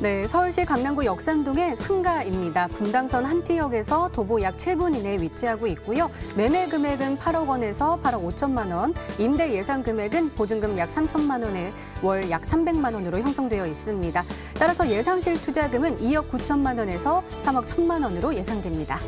네, 서울시 강남구 역삼동의 상가입니다. 분당선 한티역에서 도보 약 7분 이내에 위치하고 있고요. 매매 금액은 8억 원에서 8억 5천만 원, 임대 예상 금액은 보증금 약 3천만 원에 월 약 300만 원으로 형성되어 있습니다. 따라서 예상실 투자금은 2억 9천만 원에서 3억 1천만 원으로 예상됩니다.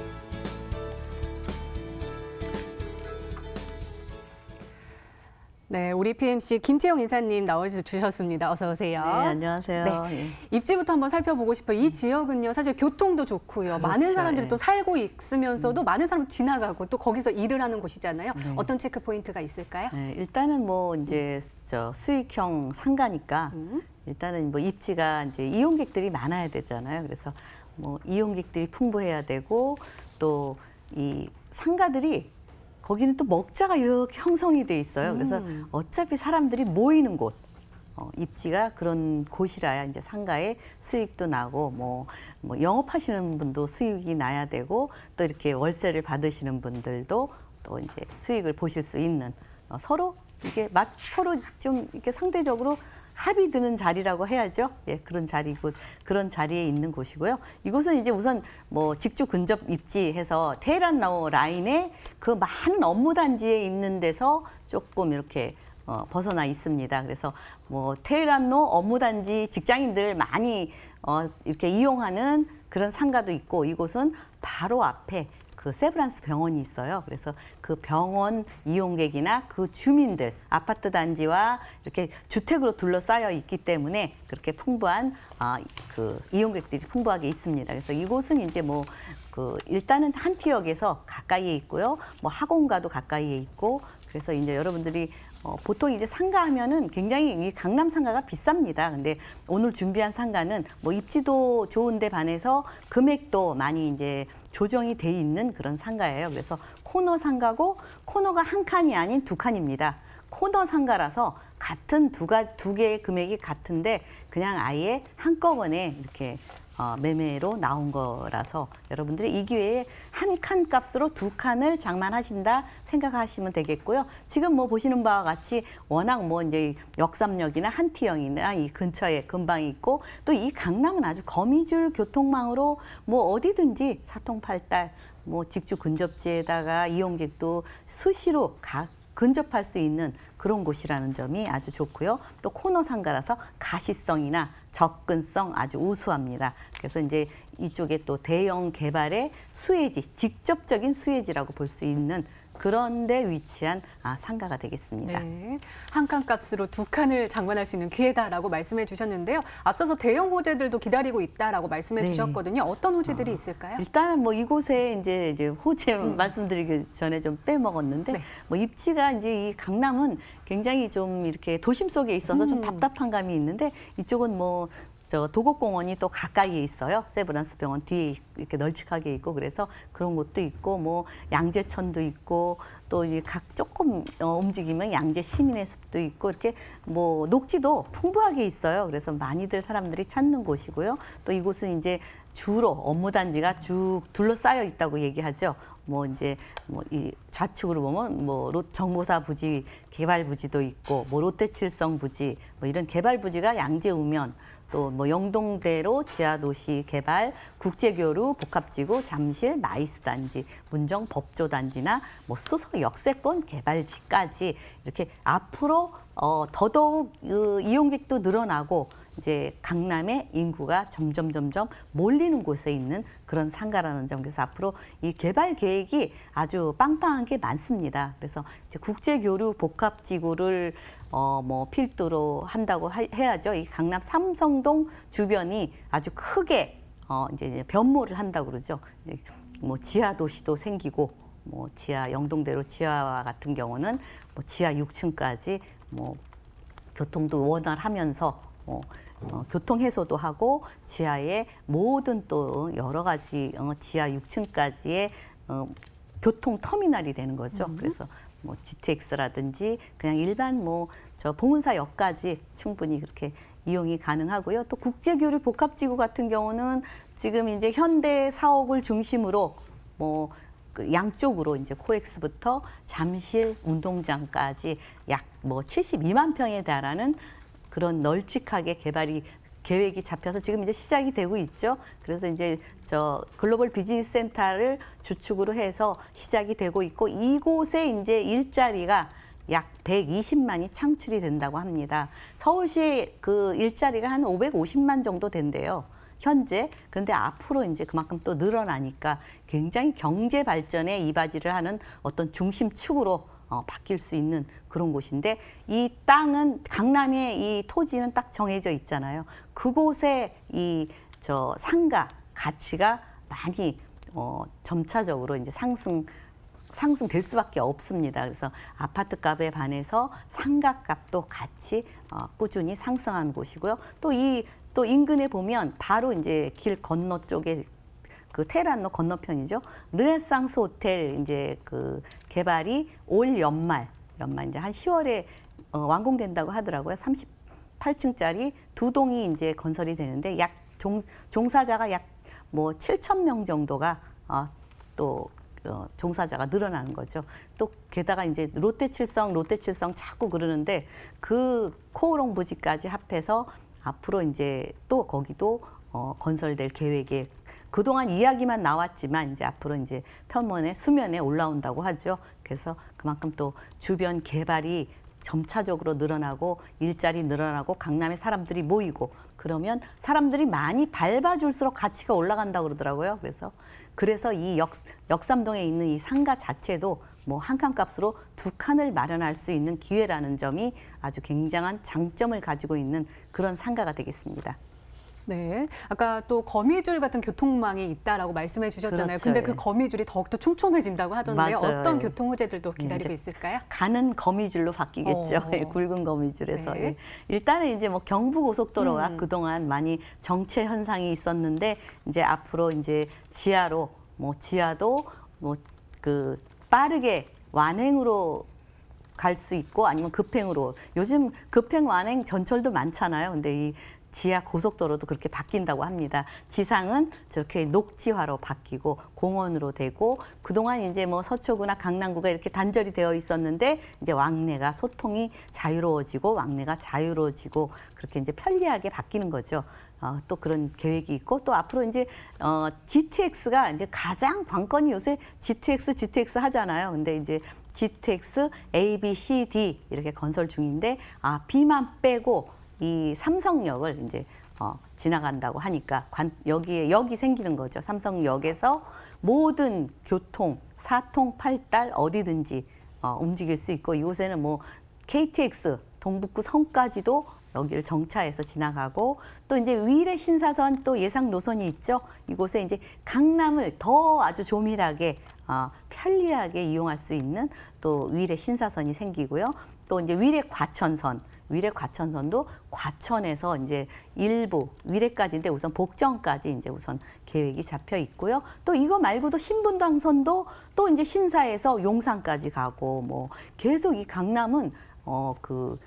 네, 우리 PMC 김채영 이사님 나와주셨습니다. 어서 오세요. 네, 안녕하세요. 네. 예. 입지부터 한번 살펴보고 싶어요. 이 지역은요, 사실 교통도 좋고요. 그렇죠. 많은 사람들이 예. 또 살고 있으면서도 많은 사람 지나가고 또 거기서 일을 하는 곳이잖아요. 네. 어떤 체크 포인트가 있을까요? 네, 일단은 뭐 이제 저 수익형 상가니까 음. 일단은 뭐 입지가 이제 이용객들이 많아야 되잖아요. 그래서 뭐 이용객들이 풍부해야 되고 또 이 상가들이 거기는 또 먹자가 이렇게 형성이 돼 있어요. 그래서 음. 어차피 사람들이 모이는 곳. 어, 입지가 그런 곳이라야 이제 상가에 수익도 나고 뭐, 뭐 영업하시는 분도 수익이 나야 되고 또 이렇게 월세를 받으시는 분들도 또 이제 수익을 보실 수 있는 어, 서로 이게 맛 서로 좀 이렇게 상대적으로 합이 드는 자리라고 해야죠. 예, 그런 자리고 그런 자리에 있는 곳이고요. 이곳은 이제 우선 뭐 직주 근접 입지해서 테헤란 나오 라인에 그 많은 업무 단지에 있는 데서 조금 이렇게 어, 벗어나 있습니다. 그래서 뭐 테헤란로 업무 단지 직장인들 많이 어, 이렇게 이용하는 그런 상가도 있고 이곳은 바로 앞에 그 세브란스 병원이 있어요. 그래서 그 병원 이용객이나 그 주민들 아파트 단지와 이렇게 주택으로 둘러싸여 있기 때문에 그렇게 풍부한 아, 그 이용객들이 풍부하게 있습니다. 그래서 이곳은 이제 뭐그 일단은 한 티역에서 가까이에 있고요. 뭐 학원가도 가까이에 있고 그래서 이제 여러분들이 어, 보통 이제 상가 하면은 굉장히 이 강남 상가가 비쌉니다. 근데 오늘 준비한 상가는 뭐 입지도 좋은데 반해서 금액도 많이 이제 조정이 돼 있는 그런 상가예요. 그래서 코너 상가고 코너가 한 칸이 아닌 두 칸입니다. 코너 상가라서 같은 두가 두 개의 금액이 같은데 그냥 아예 한꺼번에 이렇게 어, 매매로 나온 거라서 여러분들이 이 기회에 한 칸 값으로 두 칸을 장만하신다 생각하시면 되겠고요. 지금 뭐 보시는 바와 같이 워낙 뭐 이제 역삼역이나 한티역이나 이 근처에 금방 있고 또 이 강남은 아주 거미줄 교통망으로 뭐 어디든지 사통팔달 뭐 직주 근접지에다가 이용객도 수시로 가, 근접할 수 있는 그런 곳이라는 점이 아주 좋고요. 또 코너 상가라서 가시성이나 접근성 아주 우수합니다. 그래서 이제 이쪽에 또 대형 개발의 수혜지, 직접적인 수혜지라고 볼 수 있는 그런 데 위치한 아, 상가가 되겠습니다. 네, 한 칸 값으로 두 칸을 장만할 수 있는 기회다라고 말씀해 주셨는데요. 앞서서 대형 호재들도 기다리고 있다라고 말씀해 네. 주셨거든요. 어떤 호재들이 있을까요? 일단은 뭐 이곳에 이제 이제 호재 말씀드리기 전에 좀 빼먹었는데 네. 뭐 입지가 이제 이 강남은 굉장히 좀 이렇게 도심 속에 있어서 좀 음. 답답한 감이 있는데 이쪽은 뭐 저 도곡공원이 또 가까이에 있어요. 세브란스 병원 뒤에 이렇게 널찍하게 있고 그래서 그런 곳도 있고 뭐 양재천도 있고 또 이 각 조금 어, 움직이면 양재 시민의 숲도 있고 이렇게 뭐 녹지도 풍부하게 있어요. 그래서 많이들 사람들이 찾는 곳이고요. 또 이곳은 이제 주로 업무 단지가 쭉 둘러싸여 있다고 얘기하죠. 뭐 이제 뭐 이 좌측으로 보면 뭐 로- 정보사 부지 개발 부지도 있고 뭐 롯데칠성 부지 뭐 이런 개발 부지가 양재 우면 또 뭐 영동대로 지하도시 개발, 국제교류, 복합지구, 잠실, 마이스 단지, 문정 법조 단지나 뭐 수서 역세권 개발지까지 이렇게 앞으로 어 더더욱 그 이용객도 늘어나고 이제 강남의 인구가 점점 점점 몰리는 곳에 있는 그런 상가라는 점 그래서 앞으로 이 개발 계획이 아주 빵빵한 게 많습니다. 그래서 이제 국제 교류 복합 지구를 어 뭐 필두로 한다고 하- 해야죠. 이 강남 삼성동 주변이 아주 크게 어 이제 변모를 한다고 그러죠. 이제 뭐 지하 도시도 생기고 뭐 지하 영동대로 지하와 같은 경우는 뭐 지하 6층까지 뭐 교통도 원활하면서 어, 어, 교통 해소도 하고 지하에 모든 또 여러 가지 어, 지하 6층까지의 어, 교통 터미널이 되는 거죠. 그래서 뭐 GTX라든지 그냥 일반 뭐 저 봉은사역까지 충분히 그렇게 이용이 가능하고요. 또 국제교류 복합지구 같은 경우는 지금 이제 현대 사옥을 중심으로 뭐 그 양쪽으로 이제 코엑스부터 잠실 운동장까지 약 뭐 72만 평에 달하는 그런 널찍하게 개발이 계획이 잡혀서 지금 이제 시작이 되고 있죠. 그래서 이제 저 글로벌 비즈니스 센터를 주축으로 해서 시작이 되고 있고 이곳에 이제 일자리가 약 120만이 창출이 된다고 합니다. 서울시의 그 일자리가 한 550만 정도 된대요. 현재 그런데 앞으로 이제 그만큼 또 늘어나니까 굉장히 경제 발전에 이바지를 하는 어떤 중심축으로 어, 바뀔 수 있는 그런 곳인데 이 땅은 강남의 이 토지는 딱 정해져 있잖아요. 그곳에 이 저 상가 가치가 많이 어, 점차적으로 이제 상승 상승될 수밖에 없습니다. 그래서 아파트 값에 반해서 상가 값도 같이 어, 꾸준히 상승한 곳이고요. 또 이또 인근에 보면 바로 이제 길 건너 쪽에 그 테란로 건너편이죠. 르네상스 호텔 이제 그 개발이 올 연말 연말 이제 한 10월에 어, 완공된다고 하더라고요. 38층짜리 두 동이 이제 건설이 되는데 약 종, 종사자가 약 뭐 7천 명 정도가 어, 또 어, 종사자가 늘어나는 거죠. 또 게다가 이제 롯데칠성, 롯데칠성 자꾸 그러는데 그 코오롱 부지까지 합해서 앞으로 이제 또 거기도 어, 건설될 계획에 그동안 이야기만 나왔지만 이제 앞으로 이제 표면에 수면에 올라온다고 하죠. 그래서 그만큼 또 주변 개발이 점차적으로 늘어나고 일자리 늘어나고 강남에 사람들이 모이고 그러면 사람들이 많이 밟아줄수록 가치가 올라간다고 그러더라고요. 그래서 그래서 이 역, 역삼동에 있는 이 상가 자체도 뭐 한 칸 값으로 두 칸을 마련할 수 있는 기회라는 점이 아주 굉장한 장점을 가지고 있는 그런 상가가 되겠습니다. 네. 아까 또 거미줄 같은 교통망이 있다라고 말씀해 주셨잖아요. 그렇죠. 근데 그 예. 거미줄이 더욱더 촘촘해진다고 하던데요. 맞아요. 어떤 예. 교통 호재들도 기다리고 이제 있을까요? 가는 거미줄로 바뀌겠죠. 어. 예, 굵은 거미줄에서. 네. 예. 일단은 이제 뭐 경부 고속도로가 음. 그동안 많이 정체 현상이 있었는데 이제 앞으로 이제 지하로 뭐 지하도 뭐 그 빠르게 완행으로 갈수 있고 아니면 급행으로 요즘 급행 완행 전철도 많잖아요. 근데 이 지하 고속도로도 그렇게 바뀐다고 합니다. 지상은 저렇게 녹지화로 바뀌고 공원으로 되고 그동안 이제 뭐 서초구나 강남구가 이렇게 단절이 되어 있었는데 이제 왕래가 소통이 자유로워지고 왕래가 자유로워지고 그렇게 이제 편리하게 바뀌는 거죠. 어, 또 그런 계획이 있고 또 앞으로 이제 어, GTX가 이제 가장 관건이 요새 GTX, GTX 하잖아요. 근데 이제 GTX A, B, C, D 이렇게 건설 중인데 아 B만 빼고 이 삼성역을 이제 어, 지나간다고 하니까 관, 여기에 역이 생기는 거죠. 삼성역에서 모든 교통 사통 팔달 어디든지 어, 움직일 수 있고 이곳에는 뭐 KTX 동북구 성까지도 여기를 정차해서 지나가고 또 이제 위례 신사선 또 예상 노선이 있죠. 이곳에 이제 강남을 더 아주 조밀하게 어, 편리하게 이용할 수 있는 또 위례 신사선이 생기고요. 또 이제 위례 과천선 위례 과천선도 과천에서 이제 일부 위례까지인데 우선 복정까지 이제 우선 계획이 잡혀 있고요. 또 이거 말고도 신분당선도 또 이제 신사에서 용산까지 가고 뭐 계속 이 강남은 어그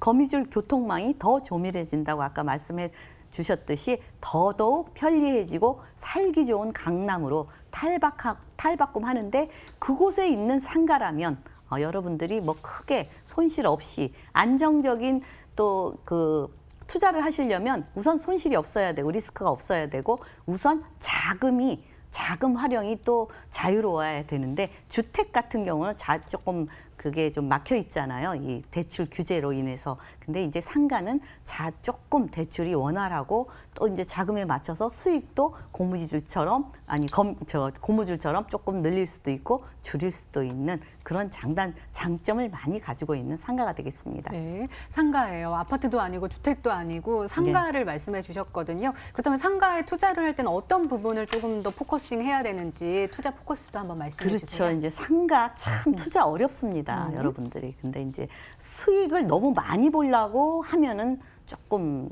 거미줄 교통망이 더 조밀해진다고 아까 말씀해 주셨듯이 더더욱 편리해지고 살기 좋은 강남으로 탈박 탈바꿈 하는데 그곳에 있는 상가라면 어, 여러분들이 뭐 크게 손실 없이 안정적인 또그 투자를 하시려면 우선 손실이 없어야 되고 리스크가 없어야 되고 우선 자금이 자금 활용이 또 자유로워야 되는데 주택 같은 경우는 자 조금 그게 좀 막혀 있잖아요. 이 대출 규제로 인해서. 근데 이제 상가는 자 조금 대출이 원활하고 또 이제 자금에 맞춰서 수익도 고무줄처럼 아니 검, 저 고무줄처럼 조금 늘릴 수도 있고 줄일 수도 있는 그런 장단 장점을 많이 가지고 있는 상가가 되겠습니다. 네, 상가예요. 아파트도 아니고 주택도 아니고 상가를 말씀해 주셨거든요. 그렇다면 상가에 투자를 할 때는 어떤 부분을 조금 더 포커싱 해야 되는지 투자 포커스도 한번 말씀해 그렇죠. 주세요. 이제 상가 참 투자 어렵습니다, 음. 여러분들이. 근데 이제 수익을 너무 많이 보려고 하면은 조금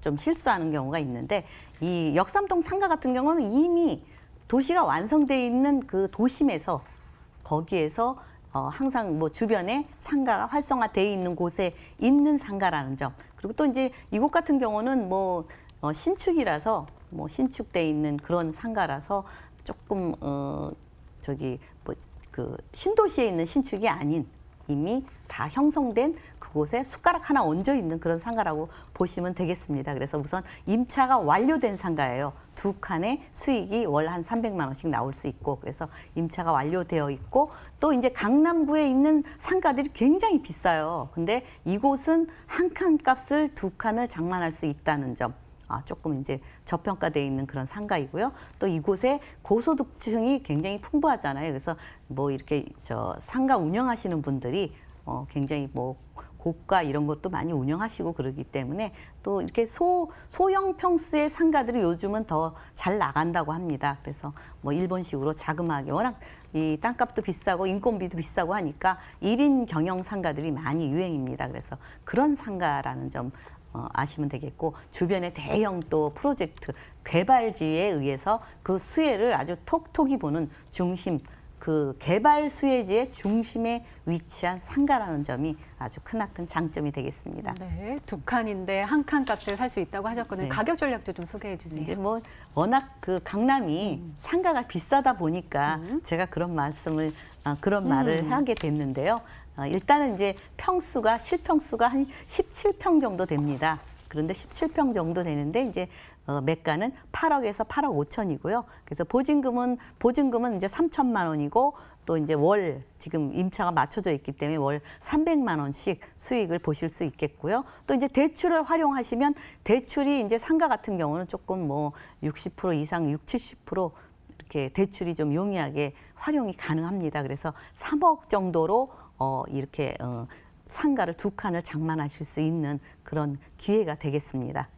좀 실수하는 경우가 있는데 이 역삼동 상가 같은 경우는 이미 도시가 완성돼 있는 그 도심에서 거기에서 어, 항상 뭐 주변에 상가가 활성화돼 있는 곳에 있는 상가라는 점. 그리고 또 이제 이곳 같은 경우는 뭐 어, 신축이라서 뭐 신축돼 있는 그런 상가라서 조금 어 저기 뭐 그 신도시에 있는 신축이 아닌 이미 다 형성된 그곳에 숟가락 하나 얹어 있는 그런 상가라고 보시면 되겠습니다. 그래서 우선 임차가 완료된 상가예요. 두 칸의 수익이 월 한 300만 원씩 나올 수 있고 그래서 임차가 완료되어 있고 또 이제 강남구에 있는 상가들이 굉장히 비싸요. 근데 이곳은 한 칸 값을 두 칸을 장만할 수 있다는 점. 아, 조금 이제 저평가되어 있는 그런 상가이고요. 또 이곳에 고소득층이 굉장히 풍부하잖아요. 그래서 뭐 이렇게 저 상가 운영하시는 분들이 어, 굉장히 뭐 고가 이런 것도 많이 운영하시고 그러기 때문에 또 이렇게 소 소형 평수의 상가들이 요즘은 더 잘 나간다고 합니다. 그래서 뭐 일본식으로 자그마하게 워낙 이 땅값도 비싸고 인건비도 비싸고 하니까 일인 경영 상가들이 많이 유행입니다. 그래서 그런 상가라는 점 어, 아시면 되겠고 주변에 대형 또 프로젝트 개발지에 의해서 그 수혜를 아주 톡톡히 보는 중심 그 개발 수혜지의 중심에 위치한 상가라는 점이 아주 크나큰 장점이 되겠습니다. 네, 두 칸인데 한 칸 값에 살 수 있다고 하셨거든요. 네. 가격 전략도 좀 소개해 주세요. 이제 뭐 워낙 그 강남이 상가가 비싸다 보니까 음. 제가 그런 말씀을 아, 그런 말을 하게 됐는데요. 어, 일단은 이제 평수가 실평수가 한 17평 정도 됩니다. 그런데 17평 정도 되는데 이제 어, 매가는 8억에서 8억 5천이고요. 그래서 보증금은 보증금은 이제 3천만 원이고 또 이제 월 지금 임차가 맞춰져 있기 때문에 월 300만 원씩 수익을 보실 수 있겠고요. 또 이제 대출을 활용하시면 대출이 이제 상가 같은 경우는 조금 뭐 60% 이상 6, 70% 이렇게 대출이 좀 용이하게 활용이 가능합니다. 그래서 3억 정도로 어 이렇게 어 상가를 두 칸을 장만하실 수 있는 그런 기회가 되겠습니다.